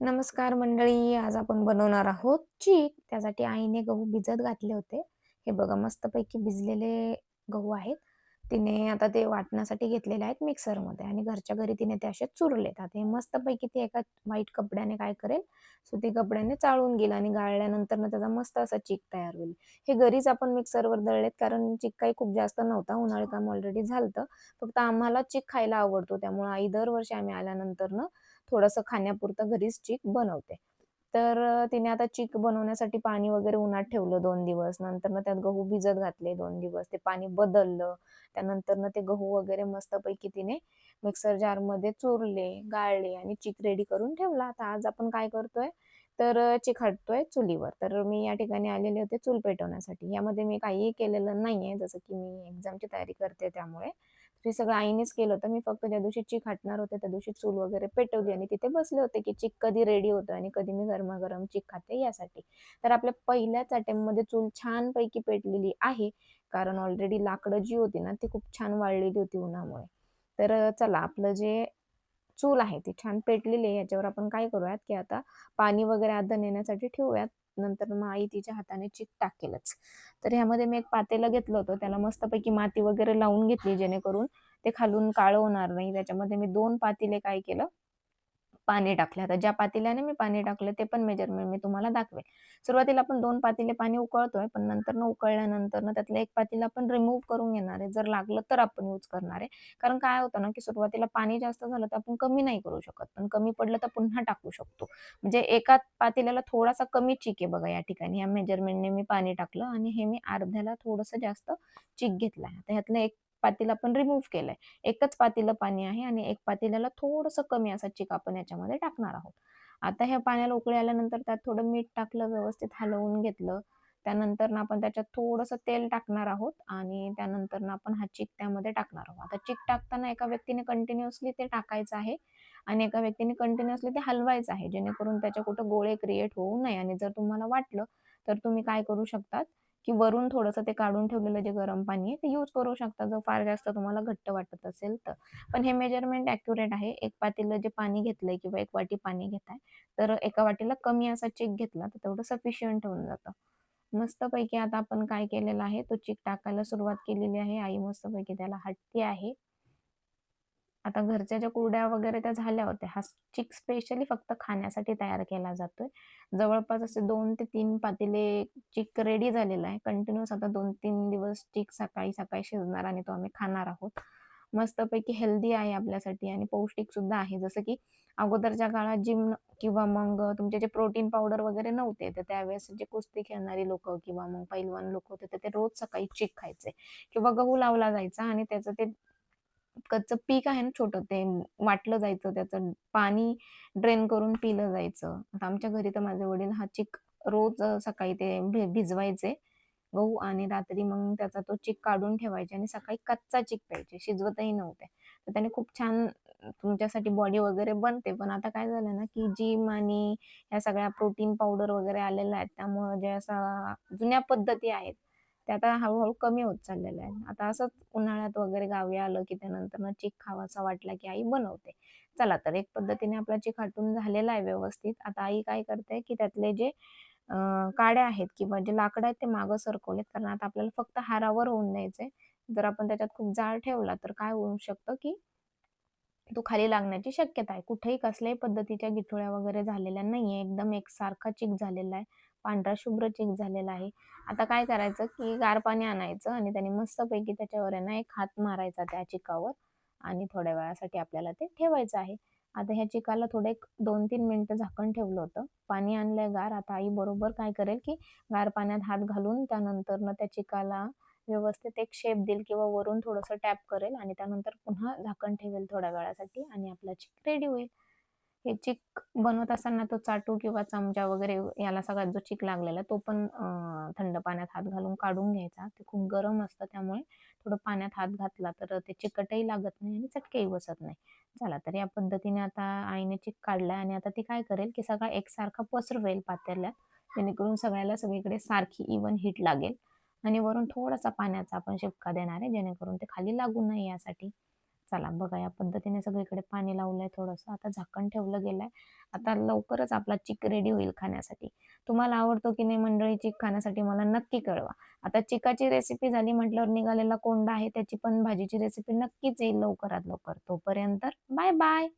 नमस्कार मंडळी. आज आपण बनवणार आहोत चीक. त्यासाठी आईने गहू भिजत घातले होते. हे बघा मस्तपैकी भिजलेले गहू आहेत. तिने आता ते वाटण्यासाठी घेतलेले आहेत मिक्सरमध्ये आणि घरच्या घरी तिने ते असे चुरलेत. आता हे मस्तपैकी ती एका व्हाईट कपड्याने काय करेल, सुती कपड्याने चाळून घेईल आणि गाळल्यानंतर ना त्याचा मस्त असा चीक तयार होईल. हे घरीच आपण मिक्सरवर दळलेत कारण चीक काही खूप जास्त नव्हता. उन्हाळी काम ऑलरेडी झालतं. फक्त आम्हाला चीक खायला आवडतो. त्यामुळे आई दरवर्षी आम्ही आल्यानंतर ना थोडंसं खाण्यापुरतं घरीच चीक बनवते. तर तिने आता चीक बनवण्यासाठी पाणी वगैरे उन्हात ठेवलं दोन दिवस. नंतर मग त्यात गहू भिजत घातले दोन दिवस. ते पाणी बदललं. त्यानंतर ना ते गहू वगैरे मस्तपैकी तिने मिक्सर जारमध्ये चुरले, गाळले आणि चीक रेडी करून ठेवला. आता आज आपण काय करतोय, तर अ, चीक चुलीवर. तर मी या ठिकाणी आलेले होते चूल पेटवण्यासाठी. यामध्ये मी काहीही केलेलं नाहीये, जसं की मी एक्झामची तयारी करते त्यामुळे. हे सगळं आईनेच केलं होतं. मी फक्त ज्या दिवशी चीक हटणार होते, त्या दिवशी चूल वगैरे पेटवली आणि तिथे बसले होते, की चीक कधी रेडी होतं आणि कधी मी गरमागरम चीक खाते यासाठी. तर आपल्या पहिल्याच अटेम्पमध्ये चूल छानपैकी पेटलेली आहे. कारण ऑलरेडी लाकडं जी होती ना, ती खूप छान वाळलेली होती उन्हामुळे. तर चला आपलं जे चूल आहे ती छान पेटलेली आहे. याच्यावर आपण काय करूयात, की आता पाणी वगैरे आधी नेण्यासाठी ठेवूयात. नंतर मग आई तिच्या हाताने चीक टाकेलच. तर ह्यामध्ये मी एक पातेलं घेतलं होतं. त्याला मस्तपैकी माती वगैरे लावून घेतली जेणेकरून ते खालून काळं होणार नाही. त्याच्यामध्ये मी दोन पातेले काय केलं, पाणी टाकले आता ज्या पातेल्याने मी पाणी टाकलं ते पण मेजरमेंट मी तुम्हाला दाखवेल. सुरुवातीला आपण दोन पातेले पाणी उकळतोय, पण नंतर न उकळल्यानंतर ना त्यातलं एक पातेलं आपण रिमूव्ह करून घेणार आहे. जर लागलं तर आपण यूज करणार आहे. कारण काय होतं ना, की सुरुवातीला पाणी जास्त झालं तर आपण कमी नाही करू शकत. पण कमी पडलं तर पुन्हा टाकू शकतो. म्हणजे एका पातेल्याला थोडासा कमी चीक आहे बघा या ठिकाणी. या मेजरमेंटने मी पाणी टाकलं आणि हे मी अर्ध्याला थोडंसं जास्त चीक घेतलाय. आता ह्यातलं एक पातेलं आपण रिमूव्ह केलंय. एकच पातेलं पाणी आहे आणि एक पातेल्याला थोडंसं कमी असा चिक आपण याच्यामध्ये टाकणार आहोत. आता ह्या पाण्याला उकळी आल्यानंतर त्यात थोडं मीठ टाकलं, व्यवस्थित हलवून घेतलं. त्यानंतरनं आपण त्याच्यात थोडंसं तेल टाकणार आहोत आणि त्यानंतरनं आपण हा चिक त्यामध्ये टाकणार आहोत. आता चिक टाकताना एका व्यक्तीने कंटिन्युअसली ते टाकायचं आहे आणि एका व्यक्तीने कंटिन्युअसली ते हलवायचं आहे, जेणेकरून त्याच्या कुठं गोळे क्रिएट होऊ नये आणि जर तुम्हाला वाटलं, तर तुम्ही काय करू शकतात, की वरून थोडंसं ते काढून ठेवलेलं जे गरम पाणी आहे, ते यूज करू शकता, जर फार जास्त तुम्हाला घट्ट वाटत असेल तर. पण हे मेजरमेंट ॲक्युरेट आहे. एक पातीला जे पाणी घेतलंय किंवा एक वाटी पाणी घेताय, तर एका वाटीला कमी असा चेक घेतला, तर तेवढं सफिशियंट होऊन जातं. मस्तपैकी आता आपण काय केलेलं आहे, तो चीक टाकायला सुरुवात केलेली आहे. आई मस्तपैकी त्याला हटते आहे. आता घरच्या ज्या कुरड्या वगैरे त्या झाल्या होत्या. हा चिक स्पेशली फक्त खाण्यासाठी तयार केला जातोय. जवळपास असे दोन ते तीन पातेले चिक रेडी झालेला आहे. कंटिन्युअस आता 2-3 दिवस चिक सकाळी-सकाळी शिजणार आणि तो आम्ही खाणार आहोत. मस्तपैकी हेल्दी आहे आपल्यासाठी आणि पौष्टिक सुद्धा आहे. जसं की अगोदरच्या काळात जिम किंवा मग तुमचे जे प्रोटीन पावडर वगैरे नव्हते, तर त्यावेळेस जे कुस्ती खेळणारी लोक किंवा मग पैलवान लोक होते, तर ते रोज सकाळी चिक खायचे किंवा गहू लावला जायचा आणि त्याचं ते कच्चं पीक आहे ना छोटं, ते वाटलं जायचं, त्याचं पाणी ड्रेन करून पिलं जायचं. आता आमच्या घरी तर माझे वडील हा चिक रोज सकाळी ते भि भिजवायचे गहू आणि रात्री मग त्याचा तो चिक काढून ठेवायचे आणि सकाळी कच्चा चिक प्यायचे, शिजवतही नव्हते. तर त्याने खूप छान तुमच्यासाठी बॉडी वगैरे बनते. पण आता काय झालं ना, की जिम आणि ह्या सगळ्या प्रोटीन पावडर वगैरे आलेल्या आहेत. त्यामुळे जे असा जुन्या पद्धती आहेत, ते आता हळूहळू कमी होत चाललेलं आहे आता असंच उन्हाळ्यात वगैरे गावी आलं, की त्यानंतर चीक खावासा वाटला, की आई बनवते. चला तर एक पद्धतीने आपला चीक हाटून झालेला आहे व्यवस्थित. आता आई काय करते, की त्यातले जे काड्या आहेत किंवा जे लाकडं आहेत ते मागं सरकवलेत. कारण आता आपल्याला फक्त हारावर होऊन द्यायचंय. जर आपण त्याच्यात खूप जाळ ठेवला, तर काय होऊ शकतं, की तो खाली लागण्याची शक्यता आहे. कुठेही कसल्याही पद्धतीच्या गिठोळ्या वगैरे झालेल्या नाहीये. एकदम एकसारखा चिक झालेला आहे. पांढरा शुभ्र चिक झालेला आहे. आता काय करायचं, की गार पाणी आणायचं आणि त्याने मस्तपैकी त्याच्यावर आहे ना, एक हात मारायचा त्या चिकावर आणि थोड्या वेळासाठी आपल्याला ते ठेवायचं आहे. आता ह्या चिकाला थोडं एक 2-3 मिनिटं झाकण ठेवलं होतं. पाणी आणलंय गार. आता आई बरोबर काय करेल, की गार पाण्यात हात घालून त्यानंतरनं त्या चिकाला व्यवस्थित एक शेप देईल किंवा वरून थोडंसं टॅप करेल आणि त्यानंतर पुन्हा झाकण ठेवेल थोड्या वेळासाठी आणि आपला चिक रेडी होईल. हे चिक बनवत असताना तो चाटू किंवा चमचा वगैरे याला सगळ्यात जो चिक लागलेला तो पण थंड पाण्यात हात घालून काढून घ्यायचा. ते खूप गरम असतं त्यामुळे थोडं पाण्यात हात घातला तर ते चिकटही लागत नाही आणि चटकेही बसत नाही. चला तर या पद्धतीने आता आईने चिक काढलाय आणि आता ती काय करेल, की सगळा एकसारखा पसरवेल पातेल्यात जेणेकरून सगळ्याला सगळीकडे सारखी इवन हीट लागेल आणि वरून थोडासा पाण्याचा आपण शिपका देणार आहे जेणेकरून ते खाली लागू नये यासाठी. चला बघा या पद्धतीने सगळीकडे पाणी लावलंय थोडंसं. आता झाकण ठेवलं गेलंय. आता लवकरच आपला चिक रेडी होईल खाण्यासाठी. तुम्हाला आवडतो की नाही मंडळी चिक खाण्यासाठी मला नक्की कळवा. आता चिकाची रेसिपी झाली म्हटल्यावर निघालेला कोंडा आहे त्याची पण भाजीची रेसिपी नक्कीच येईल लवकरात लवकर. तोपर्यंत बाय बाय.